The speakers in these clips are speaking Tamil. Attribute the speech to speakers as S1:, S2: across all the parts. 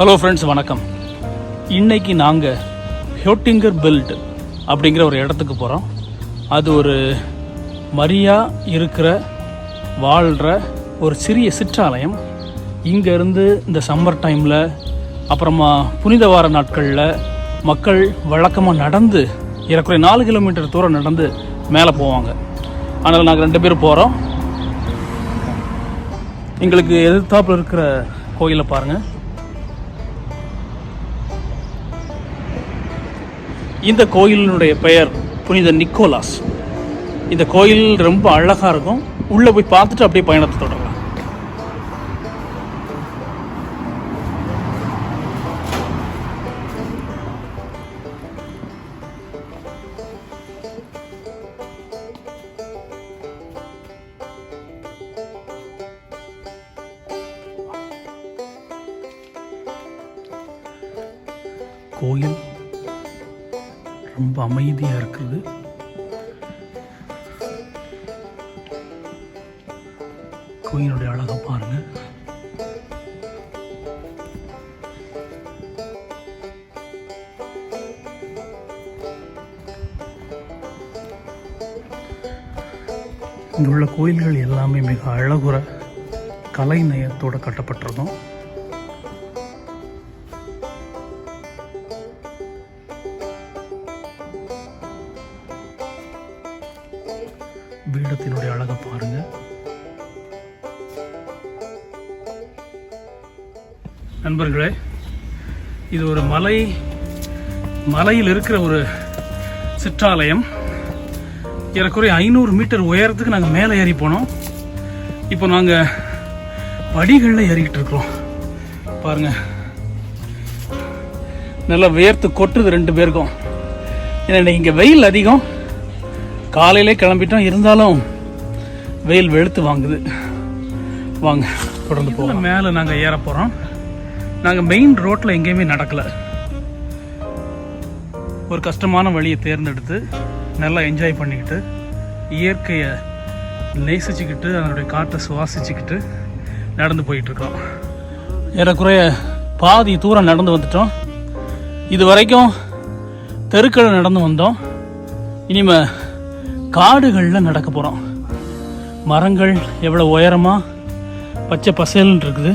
S1: ஹலோ ஃப்ரெண்ட்ஸ் வணக்கம். இன்னைக்கு நாங்கள் ஹியோட்டிங்கர் பெல்ட் அப்படிங்கிற ஒரு இடத்துக்கு போகிறோம் அது ஒரு மரியா இருக்கிற வாழ்கிற ஒரு சிறிய சிற்றாலயம். இங்கேருந்து இந்த சம்மர் டைமில் அப்புறமா புனித வார நாட்களில் மக்கள் வழக்கமாக நடந்து ஏறக்குறைய நாலு கிலோமீட்டர் தூரம் நடந்து மேலே போவாங்க. ஆனால் நாங்கள் ரெண்டு பேரும் போகிறோம் எங்களுக்கு எதிர்த்தாப்பில் இருக்கிற கோயிலை பாருங்கள் இந்த கோயிலினுடைய பெயர் புனித நிக்கோலாஸ். இந்த கோயில் ரொம்ப அழகாக இருக்கும். உள்ளே போய் பார்த்துட்டு அப்படியே பயணத்தை தொடரும். கோயிலுடைய அழகை பாருங்க. இங்குள்ள உள்ள கோயில்கள் எல்லாமே மிக அழகுற கலை நயத்தோடு கட்டப்பட்டிருக்கும் இது ஒரு மலை மலையில் இருக்கிற ஒரு சிற்றாலயம். ஏறக்குறைய ஐநூறு மீட்டர் உயரத்துக்கு நாங்கள் மேலே ஏறி போனோம். இப்போ நாங்கள் படிகளில் ஏறிக்கிட்டு இருக்கிறோம். பாருங்க. நல்லா வேர்த்து கொட்டுது ரெண்டு பேருக்கும். ஏன்னா இங்கே வெயில் அதிகம். காலையிலே கிளம்பிட்டோம். இருந்தாலும் வெயில் வெளுத்து வாங்குது. வாங்க தொடர்ந்து போகலாம். மேலே நாங்கள் ஏற போகிறோம் நாங்கள் மெயின் ரோட்டில் எங்கேயுமே நடக்கலை. ஒரு கஷ்டமான வழியை தேர்ந்தெடுத்து நல்லா என்ஜாய் பண்ணிக்கிட்டு இயற்கையை நேசிச்சுக்கிட்டு அதனுடைய காற்றை சுவாசிச்சுக்கிட்டு நடந்து போயிட்டுருக்கோம். ஏறக்குறைய பாதி தூரம் நடந்து வந்துட்டோம். இது வரைக்கும் தெருக்களை நடந்து வந்தோம். இனிமே காடுகளில் நடக்க போகிறோம் மரங்கள் எவ்வளோ உயரமாக பச்சை பசேல்னு இருக்குது.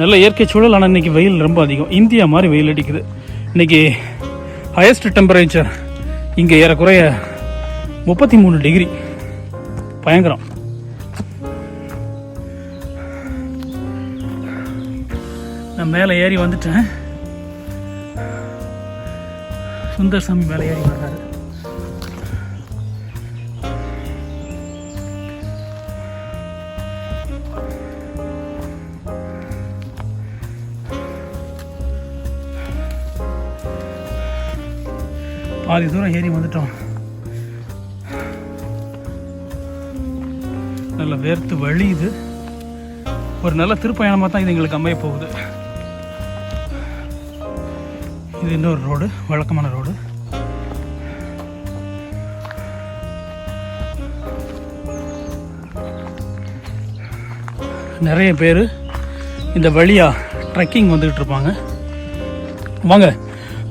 S1: நல்ல இயற்கை சூழல் ஆனால் இன்னைக்கு வெயில் ரொம்ப அதிகம். இந்தியா மாதிரி வெயில் அடிக்குது. இன்னைக்கு ஹையஸ்ட் டெம்பரேச்சர் இங்கே ஏறக்குறைய முப்பத்தி மூணு டிகிரி பயங்கரம். நான் மேலே ஏறி வந்துட்டேன். சுந்தர் சாமி மேலே ஏறி வர்றாரு. பாதி தூரம் ஏறி வந்துட்டோம். நல்ல வேர்த்து வழி இது. ஒரு நல்ல திருப்பயணமாக தான் இது எங்களுக்கு அமைய போகுது. இது இன்னொரு ரோடு வழக்கமான ரோடு. நிறைய பேர் இந்த வழியாக ட்ரெக்கிங் வந்துக்கிட்டு இருப்பாங்க. வாங்க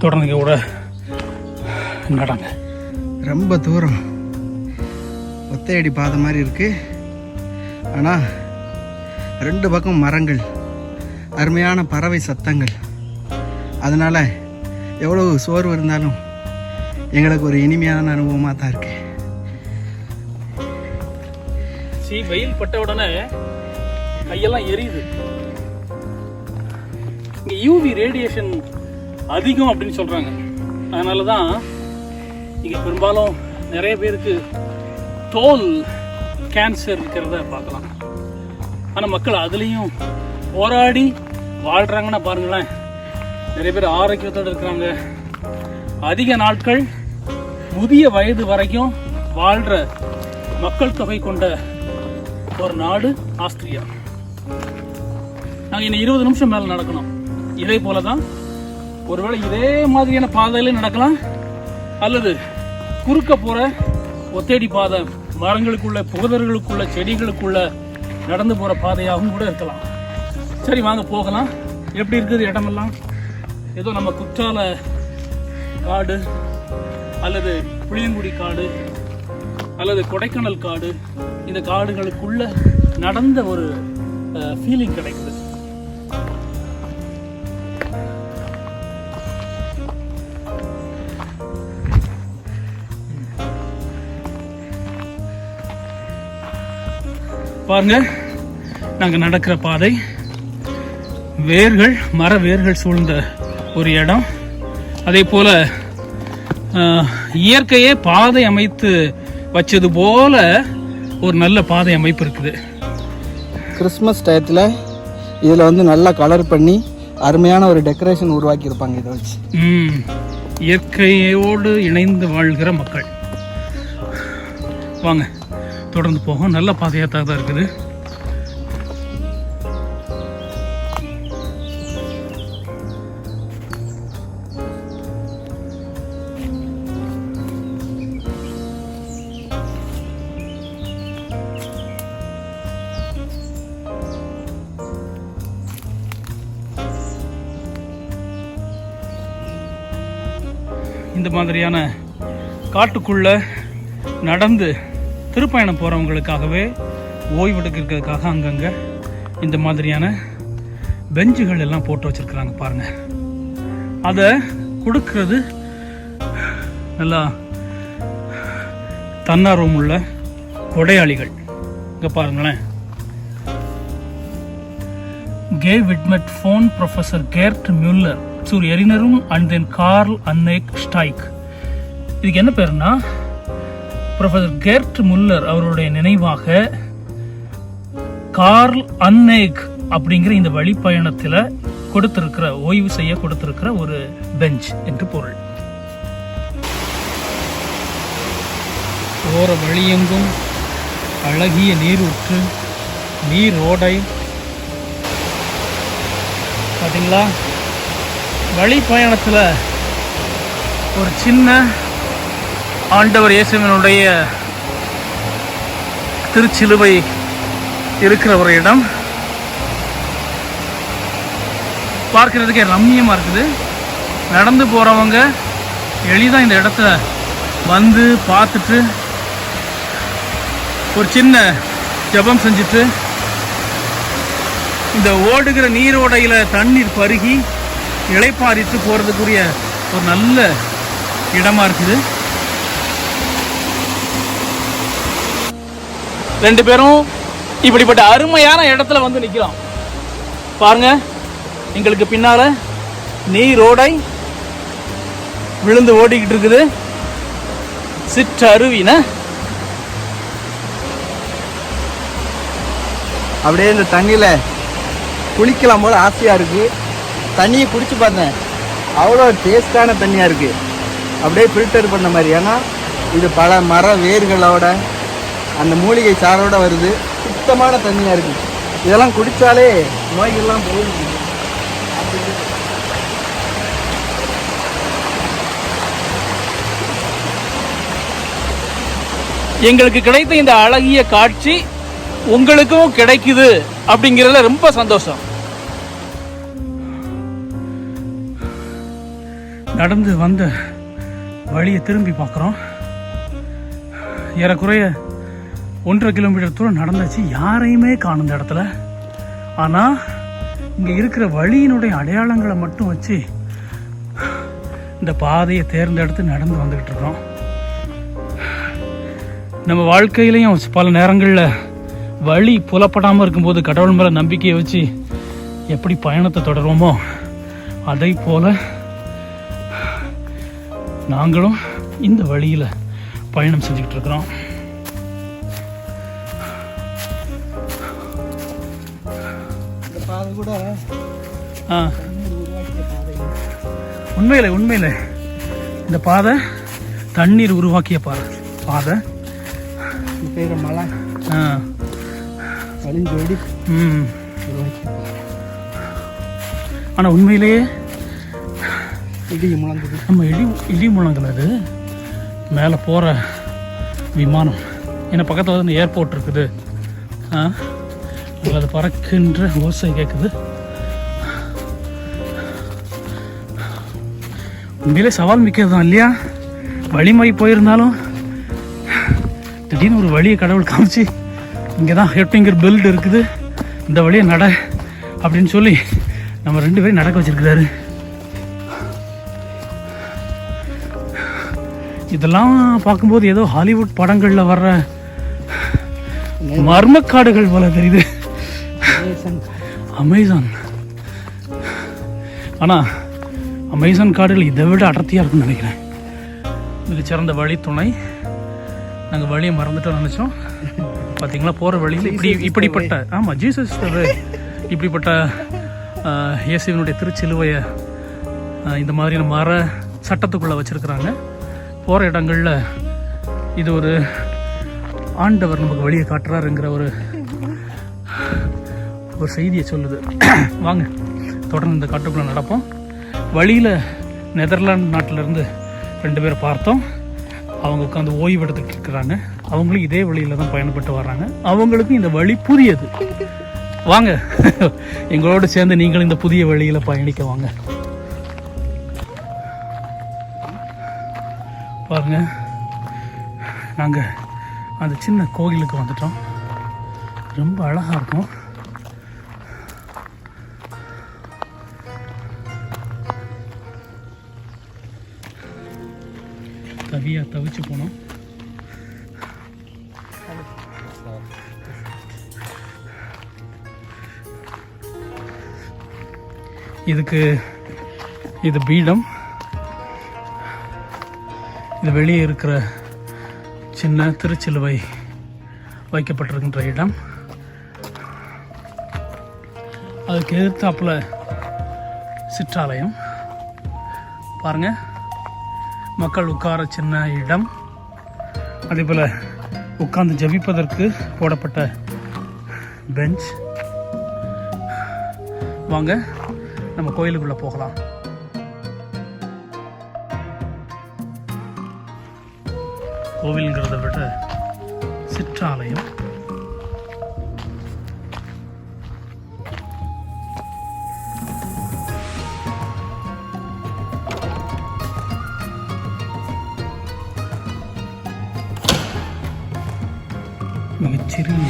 S1: தொடர்ந்து கூட நடங்க
S2: ரொம்ப தூரம். ஒத்தையடி பாதை மாதிரி இருக்கு. ஆனால் ரெண்டு பக்கம் மரங்கள் அருமையான பறவை சத்தங்கள். அதனால் எவ்வளோ சோர்வு இருந்தாலும் எங்களுக்கு ஒரு இனிமையான அனுபவமாக தான் இருக்கு.
S1: சி வெயில் பட்ட உடனே கையெல்லாம் எரியுது. இங்கே யூவி ரேடியேஷன் அதிகம் அப்படின்னு சொல்கிறாங்க அதனால தான் இங்கே பெரும்பாலும் நிறைய பேருக்கு தோல் கேன்சர் இருக்கிறத பார்க்கலாம். ஆனால் மக்கள் அதுலேயும் போராடி வாழ்கிறாங்கன்னா பாருங்களேன். நிறைய பேர் ஆரோக்கியத்தோடு இருக்கிறாங்க. அதிக நாட்கள் புதிய வயது வரைக்கும் வாழ்கிற மக்கள் தொகை கொண்ட ஒரு நாடு ஆஸ்திரியா. நாங்கள் இன்னும் இருபது நிமிஷம் மேலே நடக்கணும். இதே போல தான் ஒருவேளை இதே மாதிரியான பாதையில நடக்கலாம். அல்லது குறுக்க போகிற ஒத்தேடி பாதை மரங்களுக்குள்ள புகதர்களுக்குள்ள செடிகளுக்குள்ள நடந்து போகிற பாதையாகவும் கூட இருக்கலாம். சரி வாங்க போகலாம். எப்படி இருக்குது இடமெல்லாம்? ஏதோ நம்ம குற்றால காடு அல்லது புளியங்குடி காடு அல்லது கொடைக்கானல் காடு இந்த காடுகளுக்குள்ள நடந்த ஒரு ஃபீலிங் கிடைக்குது. பாருங்க. நாங்க நடக்கிற பாதை. வேர்கள் மர வேர்கள் சூழ்ந்த ஒரு இடம். அதே போல இயற்கையே பாதை அமைத்து வச்சது போல ஒரு நல்ல பாதை அமைப்பு இருக்குது.
S2: கிறிஸ்மஸ் டயத்தில் இதில் வந்து நல்லா கலர் பண்ணி அருமையான ஒரு டெக்கரேஷன் உருவாக்கியிருப்பாங்க இதை வச்சு.
S1: ம், இயற்கையோடு இணைந்து வாழ்கிற மக்கள். வாங்க. தொடர்ந்து போகும். நல்ல பாதையாக தான் இருக்குது. இந்த மாதிரியான காட்டுக்குள்ள நடந்து திருப்பயணம் போகிறவங்களுக்காகவே ஓய்வெடுக்கிறதுக்காக அங்கங்கே இந்த மாதிரியான பெஞ்சுகள் எல்லாம் போட்டு வச்சிருக்கிறாங்க பாருங்க. அதை கொடுக்கறது நல்லா தன்னார்வம் உள்ள கொடையாளிகள். இங்கே பாருங்களேன். K. Widmet von professor Gerd Mueller Zur எரினரும் and then Karl Anneke Steig இதுக்கு என்ன பேருன்னா ப்ரொஃபசர் கெர்ட் முல்லர் அவருடைய நினைவாக கார்ல் அன்னேக் அப்படிங்கிற இந்த வழிப்பயணத்தில் கொடுத்திருக்கிற ஓய்வு செய்ய கொடுத்திருக்கிற ஒரு பெஞ்ச் என்று பொருள். ஓர வழியெங்கும் அழகிய நீரூற்று நீர் ஓடை பார்த்தீங்களா வழி பயணத்தில் ஒரு சின்ன ஆண்டவர் இயேசுவினுடைய திருச்சிலுவை இருக்கிற ஒரு இடம் பார்க்கறதுக்கே ரம்மியமாக இருக்குது. நடந்து போகிறவங்க எளிதாக இந்த இடத்த வந்து பார்த்துட்டு ஒரு சின்ன ஜெபம் செஞ்சுட்டு இந்த ஓடுகிற நீரோடையில் தண்ணீர் பருகி இழைப்பாரித்து போகிறதுக்குரிய ஒரு நல்ல இடமா இருக்குது. ரெண்டு பேரும் இப்படிப்பட்ட அருமையான இடத்துல வந்து நிற்கிறோம் பாருங்க எங்களுக்கு பின்னால் நீரோடை விழுந்து ஓடிக்கிட்டு இருக்குது. சிற்றருவின.
S2: அப்படியே இந்த தண்ணியில் குளிக்கலாம் போல ஆசையாக இருக்குது தண்ணியை குடிச்சு பார்த்தேன் அவ்வளோ டேஸ்டான தண்ணியாக இருக்குது அப்படியே ஃபில்டர் பண்ண மாதிரி. ஏன்னா இது பல மர வேர்களோட அந்த மூலிகை சாரோட வருது. சுத்தமான தண்ணியாக இருக்குது இதெல்லாம் குடித்தாலே நோய்கள்லாம் போகும்.
S1: எங்களுக்கு கிடைத்த இந்த அழகிய காட்சி உங்களுக்கும் கிடைக்குது அப்படிங்கிறதுல ரொம்ப சந்தோஷம். நடந்து வந்த வழியை திரும்பி பார்க்குறோம். ஏறக்குறைய ஒன்றரை கிலோமீட்டர் தூரம் நடந்துச்சு. யாரையுமே காணும் இந்த இடத்துல. ஆனால் இங்கே இருக்கிற வழியினுடைய அடையாளங்களை மட்டும் வச்சு இந்த பாதையை தேர்ந்தெடுத்து நடந்து வந்துக்கிட்டு இருக்கோம். நம்ம வாழ்க்கையிலையும் பல நேரங்களில் வழி புலப்படாமல் இருக்கும்போது கடவுள் மேலே நம்பிக்கையை வச்சு எப்படி பயணத்தை தொடருவோமோ அதை போல நாங்களும் இந்த வழியில் பயணம் செஞ்சுக்கிட்டு இருக்கிறோம். ஆ. உண்மையில உண்மையில. இந்த பாதை தண்ணீர் உருவாக்கிய பாதை. பாதை.
S2: பேர் மலை.
S1: ஆ. ம். ஆனால் உண்மையிலேயே
S2: இடி முழங்குது.
S1: நம்ம இடி இடி முழங்கல் அது மேலே போகிற விமானம். ஏன்னா பக்கத்தில் வந்து ஏர்போர்ட் இருக்குது. ஆ? அது பறக்கின்ற ஓசை கேட்குது உண்மையிலே சவால் மிக்கது தான் இல்லையா? வழிமுறை போயிருந்தாலும் திடீர்னு ஒரு வழியை கடவுள் காமிச்சு இங்கே தான் ஹெட்டிங்கர் பில்டு இருக்குது இந்த வழியை நட அப்படின்னு சொல்லி நம்ம ரெண்டு பேரும் நடக்க வச்சிருக்கிறாரு. இதெல்லாம் பார்க்கும்போது ஏதோ ஹாலிவுட் படங்களில் வர்ற மர்மக்காடுகள் போல தெரியுது. அமேசான் ஆனால் அமேசான் காடுகள் இதை விட அடர்த்தியாக இருக்கும்னு நினைக்கிறேன். மிக சிறந்த வழி துணை. நாங்கள் வழியை மறந்துட்டோம் நினச்சோம். பார்த்தீங்களா போகிற வழியில் இப்படி இப்படிப்பட்ட ஆமாம் ஜீசஸ் இப்படிப்பட்ட இயேசுவினுடைய திருச்சிலுவையை இந்த மாதிரியான மர சட்டத்துக்குள்ளே வச்சுருக்குறாங்க. போகிற இடங்களில் இது ஒரு ஆண்டவர் நமக்கு வழியை காட்டுறாருங்கிற ஒரு ஒரு செய்தியை சொல்லுது. வாங்க தொடர்ந்து இந்த காட்டுக்குள்ளே நடப்போம். வழியில் நெதர்லாந்து நாட்டிலேருந்து ரெண்டு பேரை பார்த்தோம். அவங்க உட்காந்து ஓய்வு எடுத்துக்கிட்டு இருக்கிறாங்க. அவங்களும் இதே வழியில் தான் பயணப்பட்டு வர்றாங்க. அவங்களுக்கும் இந்த வழி புதியது. வாங்க. எங்களோடு சேர்ந்து நீங்களும் இந்த புதிய வழியில் பயணிக்க வாங்க. பாருங்க. நாங்கள் அந்த சின்ன கோயிலுக்கு வந்துட்டோம். ரொம்ப அழகாக இருக்கும். தவியா தவிச்சு போனோம். இதுக்கு இது பீடம். இது வெளியே இருக்கிற சின்ன திருச்சிலுவை வைக்கப்பட்டிருக்கின்ற இடம். அதுக்கு எதிர்த்தாப்புல சிற்றாலயம். பாருங்க. மக்கள் உட்கார சின்ன இடம். அதே போல் உட்கார்ந்து ஜபிப்பதற்கு போடப்பட்ட பெஞ்ச். வாங்க நம்ம கோயிலுக்குள்ளே போகலாம். கோவில்ங்கிறத விட சிற்றாலயம். ചെറിയ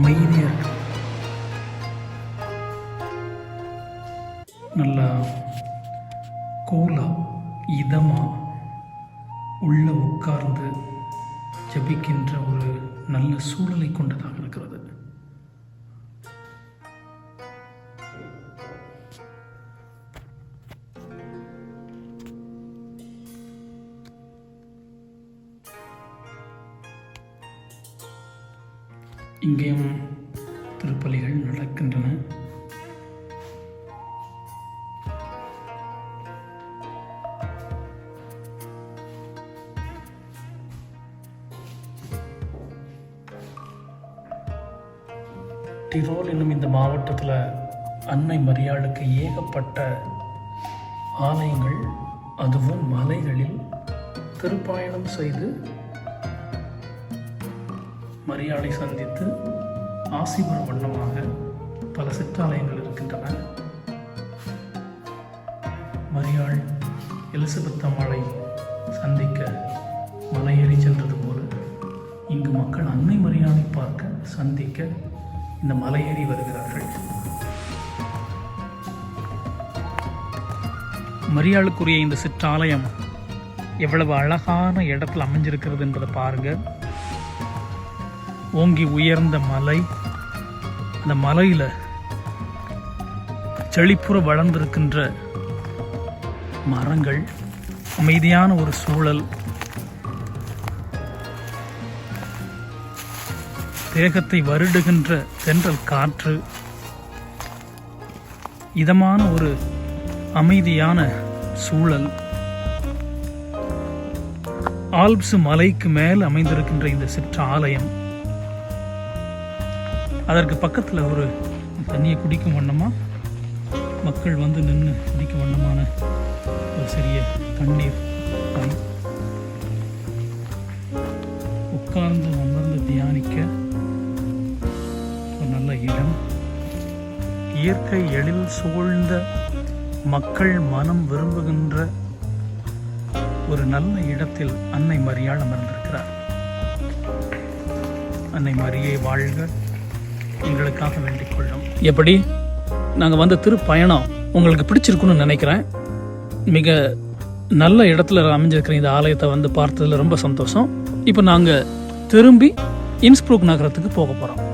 S1: அமைதியாக இருக்கு. நல்லா கூலா இதமா உள்ள உட்கார்ந்து ஜபிக்கின்ற ஒரு நல்ல சூழலை கொண்டதாக இருக்கிறது. இங்கேயும் திருப்பலிகள் நடக்கின்றன. டிரோல் என்னும் இந்த மாவட்டத்தில் அன்னை மரியாளுக்கு ஏகப்பட்ட ஆலயங்கள் அதுவும் மலைகளில் திருப்பாயணம் செய்து மரியாளை சந்தித்து ஆசி பெறும் வண்ணமாக பல சிற்றாலயங்கள் இருக்கின்றன. மரியாள் எலிசபெத் அம்மாளை சந்திக்க மலையேறி சென்றது போல இங்கு மக்கள் அன்னை மரியாதை பார்க்க சந்திக்க இந்த மலையேறி வருகிறார்கள். மரியாளுக்குரிய இந்த சிற்றாலயம் எவ்வளவு அழகான இடத்துல அமைஞ்சிருக்கிறது என்பதை பாருங்க. ஓங்கி உயர்ந்த மலை. அந்த மலையில் செழிப்புற வளர்ந்திருக்கின்ற மரங்கள் அமைதியான ஒரு சூழல் தேகத்தை வருடுகின்ற தென்றல் காற்று இதமான ஒரு அமைதியான சூழல். ஆல்ப்ஸ் மலைக்கு மேல் அமைந்திருக்கின்ற இந்த சிற்ற ஆலயம் அதற்கு பக்கத்தில் ஒரு தண்ணியை குடிக்கும் வண்ணமா மக்கள் வந்து நின்று குடிக்கும் வண்ணமான ஒரு சிறிய தண்ணீர் உட்கார்ந்து அமர்ந்து தியானிக்க ஒரு நல்ல இடம். இயற்கை எழில் சூழ்ந்த மக்கள் மனம் விரும்புகின்ற ஒரு நல்ல இடத்தில் அன்னை மரியாள் அமர்ந்திருக்கிறார். அன்னை மரியை வாழ்க. எங்களுக்காக வேண்டிக் கொள்ளும். எப்படி? நாங்கள் வந்த திருப்பயணம் உங்களுக்கு பிடிச்சிருக்குன்னு நினைக்கிறேன். மிக நல்ல இடத்துல அமைஞ்சிருக்கிற இந்த ஆலயத்தை வந்து பார்த்ததுல ரொம்ப சந்தோஷம். இப்போ நாங்கள் திரும்பி இன்ஸ்ப்ரூக் நகரத்துக்கு போக போகிறோம்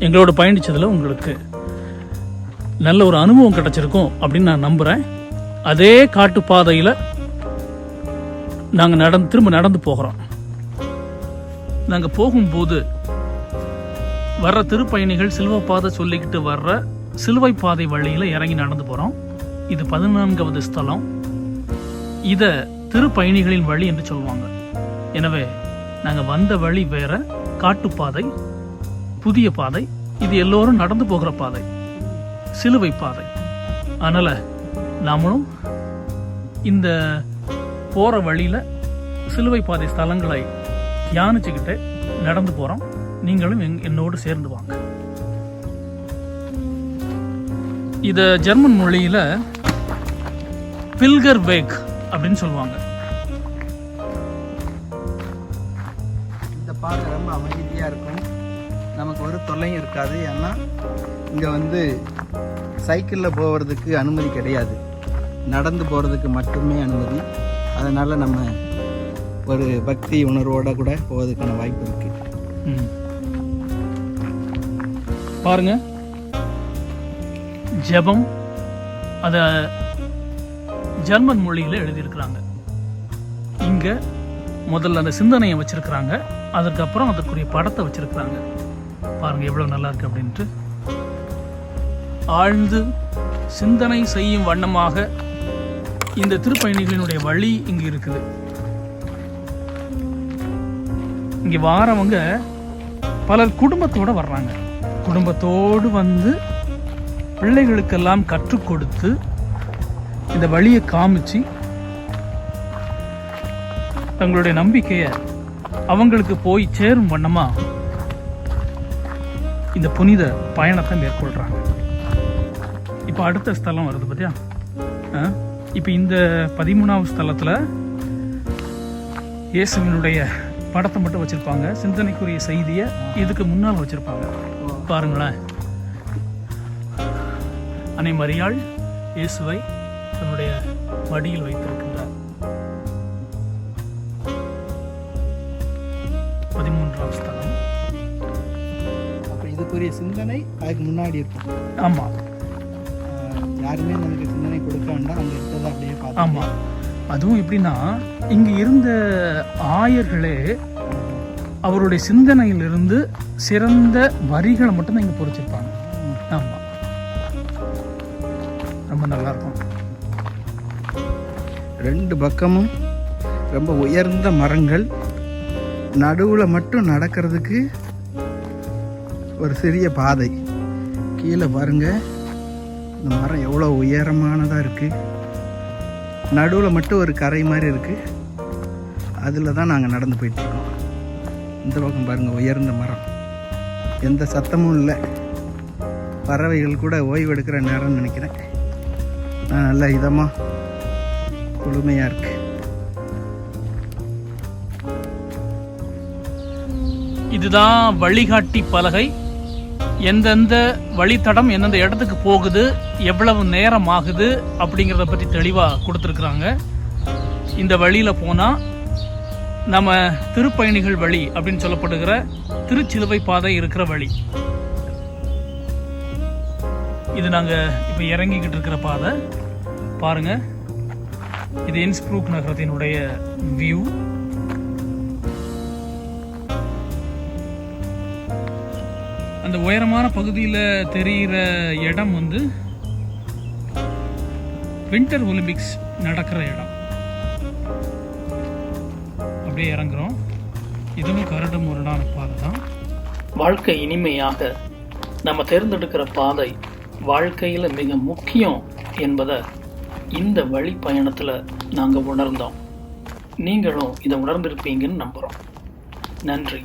S1: எங்களோட பயணித்ததில் உங்களுக்கு நல்ல ஒரு அனுபவம் கிடைச்சிருக்கும் அப்படின்னு நான் நம்புகிறேன் அதே காட்டுப்பாதையில் நாங்கள் நடந்து திரும்ப நடந்து போகிறோம். நாங்கள் போகும்போது வர்ற திருப்பயணிகள் சிலுவை பாதை சொல்லிக்கிட்டு வர்ற சிலுவை பாதை வழியில் இறங்கி நடந்து போகிறோம் இது பதினான்காவது ஸ்தலம். இதை திருப்பயணிகளின் வழி என்று சொல்லுவாங்க. எனவே நாங்கள் வந்த வழி வேற காட்டுப்பாதை புதிய பாதை இது எல்லோரும் நடந்து போகிற பாதை சிலுவை பாதை. அதனால் நாமளும் இந்த போகிற வழியில் சிலுவை பாதை ஸ்தலங்களை தியானிச்சுக்கிட்டு நடந்து போகிறோம் நீங்களும் எங் என்னோடு சேர்ந்து வாங்க. இத ஜெர்மன் மொழியில பில்கர் வேக் அப்படின்னு சொல்லுவாங்க.
S2: இந்த பாதை ரொம்ப அமைதியாக இருக்கும். நமக்கு ஒரு தொல்லையும் இருக்காது. ஏன்னா இங்கே வந்து சைக்கிளில் போகிறதுக்கு அனுமதி கிடையாது. நடந்து போகிறதுக்கு மட்டுமே அனுமதி. அதனால் நம்ம ஒரு பக்தி உணர்வோட கூட போவதுக்கான வாய்ப்பு இருக்குது
S1: ம். பாருங்க. ஜெபம் அத ஜெர்மன் மொழியில எழுதியிருக்கிறாங்க. இங்க முதல்ல அந்த சிந்தனையை வச்சிருக்கிறாங்க. அதுக்கப்புறம் அதற்குரிய படத்தை வச்சிருக்கிறாங்க. பாருங்க எவ்வளவு நல்லா இருக்கு அப்படின்ட்டு. ஆழ்ந்து சிந்தனை செய்யும் வண்ணமாக இந்த திருப்பயணிகளினுடைய வழி இங்கு இருக்குது. இங்க வாரவங்க பலர் குடும்பத்தோட வர்றாங்க. குடும்பத்தோடு வந்து பிள்ளைகளுக்கெல்லாம் கற்றுக் கொடுத்து இந்த வழியை காமிச்சு தங்களுடைய நம்பிக்கையை அவங்களுக்கு போய் சேரும் வண்ணமா இந்த புனித பயணத்தை மேற்கொள்றாங்க. இப்போ அடுத்த ஸ்தலம் வருது பார்த்தியா இப்போ இந்த பதிமூணாவது ஸ்தலத்தில் இயேசுவினுடைய படத்தை மட்டும் வச்சிருப்பாங்க. சிந்தனைக்குரிய செய்தியை இதுக்கு முன்னால் வச்சிருப்பாங்க. பாருங்களேன். அன்னை மரியாள் இயேசுவை தன்னுடைய மடியில் வைத்திருக்கின்றார். பதிமூன்றாம் ஸ்தலம்.
S2: இதுக்குரிய சிந்தனை அதுக்கு முன்னாடி இருக்கும்.
S1: ஆமாம்
S2: யாருமே நமக்கு சிந்தனை கொடுக்க வேண்டாம். அங்கே இருக்கிறத அப்படியே பார்த்து
S1: ஆமாம் அதுவும் எப்படின்னா இங்கே இருந்த ஆயர்களே அவருடைய சிந்தனையிலிருந்து சிறந்த வரிகளை மட்டும்தான் இங்கே பொறிச்சிருப்பாங்க. ஆமாம் ரொம்ப நல்லா இருக்கும்
S2: ரெண்டு பக்கமும் ரொம்ப உயர்ந்த மரங்கள். நடுவில் மட்டும் நடக்கிறதுக்கு ஒரு சிறிய பாதை. கீழே பாருங்க. இந்த மரம் எவ்வளோ உயரமானதாக இருக்குது நடுவில் மட்டும் ஒரு கரை மாதிரி இருக்குது அதில் தான் நாங்கள் நடந்து போயிட்டுருக்கோம் இந்த பக்கம் பாருங்கள் உயர்ந்த மரம். எந்த சத்தமும் இல்லை. பறவைகள் கூட ஓய்வு எடுக்கிற நேரம்னு நினைக்கிறேன். ஆ, நல்ல இதமாக குளுமையாக இருக்குது
S1: இதுதான் வழிகாட்டி பலகை. எந்தெந்த வழித்தடம் எந்தெந்த இடத்துக்கு போகுது எவ்வளவு நேரம் ஆகுது அப்படிங்கிறத பற்றி தெளிவாக கொடுத்துருக்குறாங்க. இந்த வழியில் போனால் நம்ம திருப்பயணிகள் வழி அப்படின்னு சொல்லப்படுகிற திருச்சிலுவை பாதை இருக்கிற வழி. இது நாங்கள் இப்போ இறங்கிக்கிட்டு இருக்கிற பாதை. பாருங்க. இது இன்ஸ்ப்ரூக் நகரத்தினுடைய வியூ அந்த உயரமான பகுதியில் தெரிகிற இடம் வந்து வின்டர் ஒலிம்பிக்ஸ் நடக்கிற இடம். அப்படியே இறங்குறோம். இதுவும் கரடு முரடான பாதை தான். வாழ்க்கை இனிமையாக நம்ம தேர்ந்தெடுக்கிற பாதை வாழ்க்கையில் மிக முக்கியம் என்பதை இந்த வழி பயணத்தில் நாங்கள் உணர்ந்தோம். நீங்களும் இதை உணர்ந்திருப்பீங்கன்னு நம்புகிறோம் நன்றி.